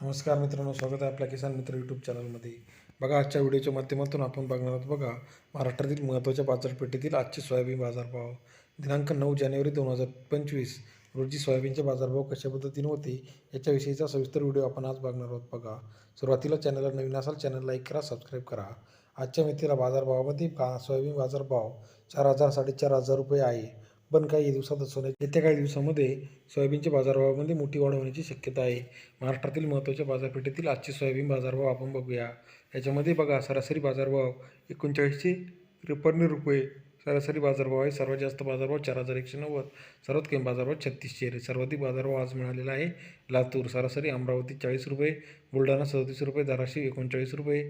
नमस्कार मित्रांनो स्वागत आहे आपल्या किसान मित्र यूट्यूब चॅनलमध्ये बघा आजच्या व्हिडिओच्या माध्यमातून आपण बघणार आहोत बघा महाराष्ट्रातील महत्त्वाच्या बाजारपेठेतील आजचे सोयाबीन बाजारभाव. दिनांक नऊ जानेवारी दोन हजार पंचवीस रोजी सोयाबीनचे बाजारभाव कशा पद्धतीने होते याच्याविषयीचा सविस्तर व्हिडिओ आपण आज बघणार आहोत बघा. सुरुवातीला चॅनलला नवीन असाल चॅनल लाईक करा सबस्क्राईब करा. आजच्या मितीला बाजारभावामध्ये बा सोयाबीन बाजारभाव चार हजार साडेचार हजार रुपये आहे. पण काही दिवसात असं नाही येत्या काही दिवसामध्ये सोयाबीनच्या बाजारभावामध्ये मोठी वाढ होण्याची शक्यता आहे. महाराष्ट्रातील महत्त्वाच्या बाजारपेठेतील आजचे सोयाबीन बाजारभाव आपण बघूया. याच्यामध्ये बघा सरासरी बाजारभाव एकोणचाळीसशे त्रेपन्न रुपये. सरासरी बाजारभाव आहे सर्वात जास्त बाजारभाव चार हजार एकशे नव्वद. सर्वात कमी बाजारभाव छत्तीसशे. सर्वाधिक बाजारभाव आज मिळालेला आहे लातूर. सरासरी अमरावती चाळीस रुपये बुलढाणा सदतीस रुपये धाराशिव एकोणचाळीस रुपये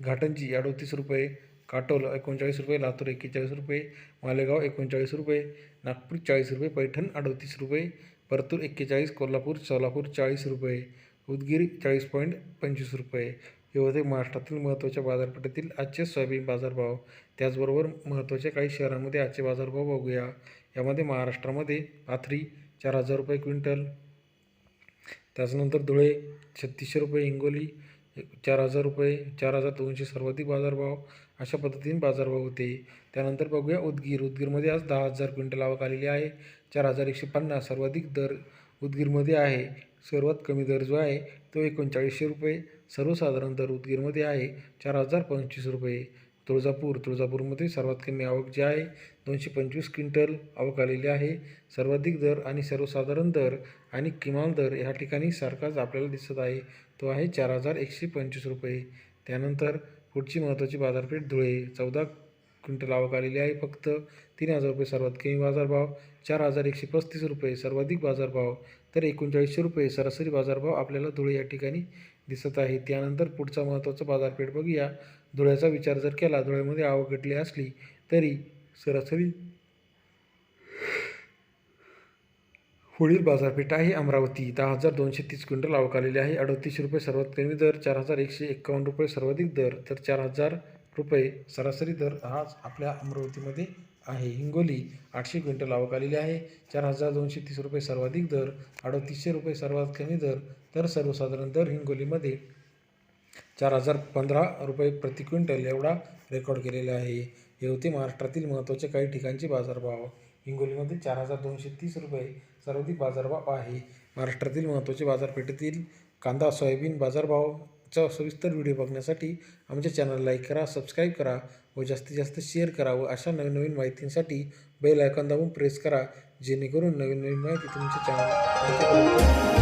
घाटंजी अडोतीस रुपये काटोल एकोणचाळीस रुपये लातूर एक्केचाळीस रुपये मालेगाव एकोणचाळीस रुपये नागपूर चाळीस रुपये पैठण अडतीस रुपये परतूर एक्केचाळीस कोल्हापूर सोलापूर चाळीस रुपये उदगीर चाळीस पॉईंट पंचवीस रुपये. हे होते महाराष्ट्रातील महत्त्वाच्या बाजारपेठेतील आजचे सोयाबीन बाजारभाव. त्याचबरोबर महत्त्वाच्या काही शहरांमध्ये आजचे बाजारभाव बघूया. यामध्ये महाराष्ट्रामध्ये पाथरी चार हजार रुपये क्विंटल. त्याच्यानंतर धुळे छत्तीसशे रुपये हिंगोली चार हजार रुपये चार हजार दोनशे सर्वाधिक बाजारभाव अशा पद्धतीने बाजारभाव होते. त्यानंतर बघूया उदगीर. उदगीरमध्ये आज दहा हजार क्विंटल आवक आलेली आहे. चार हजार एकशे पन्नास सर्वाधिक दर उदगीरमध्ये आहे. सर्वात कमी दर जो आहे तो एकोणचाळीसशे रुपये. सर्वसाधारण दर उदगीरमध्ये आहे चार हजार पंचवीस रुपये. तुळजापूर. तुळजापूरमध्ये सर्वात कमी आवक जी आहे दोनशे पंचवीस क्विंटल आवक आलेली आहे. सर्वाधिक दर आणि सर्वसाधारण दर आणि किमान दर ह्या ठिकाणी सारखाच आपल्याला दिसत आहे. तो आहे चार हजार एकशे पंचवीस रुपये. त्यानंतर पुढची महत्त्वाची बाजारपेठ धुळे. चौदा क्विंटल आवक आलेली आहे फक्त. तीन हजार रुपये सर्वात कमी बाजारभाव. चार हजार एकशे पस्तीस रुपये सर्वाधिक बाजारभाव. तर एकोणचाळीसशे रुपये सरासरी बाजारभाव आपल्याला धुळे या ठिकाणी दिसत आहे. त्यानंतर पुढचा महत्त्वाचा बाजारपेठ बघूया. धुळ्याचा विचार जर केला धुळ्यामध्ये आवक घटली असली तरी सरासरी पुढील बाजारपेठ आहे. अमरावती दहा हजार दोनशे तीस क्विंटल आवक आलेली आहे. अडतीस रुपये सर्वात कमी दर चार हजार एकशे एक्कावन्न रुपये सर्वाधिक दर तर चार हजार रुपये सरासरी दर आज आपल्या अमरावतीमध्ये आहे. हिंगोली आठशे क्विंटल आवक आलेली आहे. चार हजार दोनशे तीस रुपये सर्वाधिक दर अडतीसशे रुपये सर्वात कमी दर तर सर्वसाधारण दर हिंगोलीमध्ये चार हजार पंधरा रुपये प्रति क्विंटल एवढा रेकॉर्ड केलेला आहे. हे होते महाराष्ट्रातील महत्त्वाचे काही ठिकाणचे बाजारभाव. हिंगोलीमध्ये चार हजार दोनशे तीस रुपये सर्वाधिक बाजारभाव आहे. महाराष्ट्रातील महत्त्वाचे बाजारपेठेतील कांदा सोयाबीन बाजारभाव आजचा सविस्तर व्हिडिओ बघण्यासाठी आमच्या चॅनल लाईक करा सबस्क्राईब करा व जास्तीत जास्त शेअर करा व अशा नवीन नवीन माहितींसाठी बेल आयकॉन दाबून प्रेस करा जेणेकरून नवीन नवीन माहिती तुमच्या चॅनल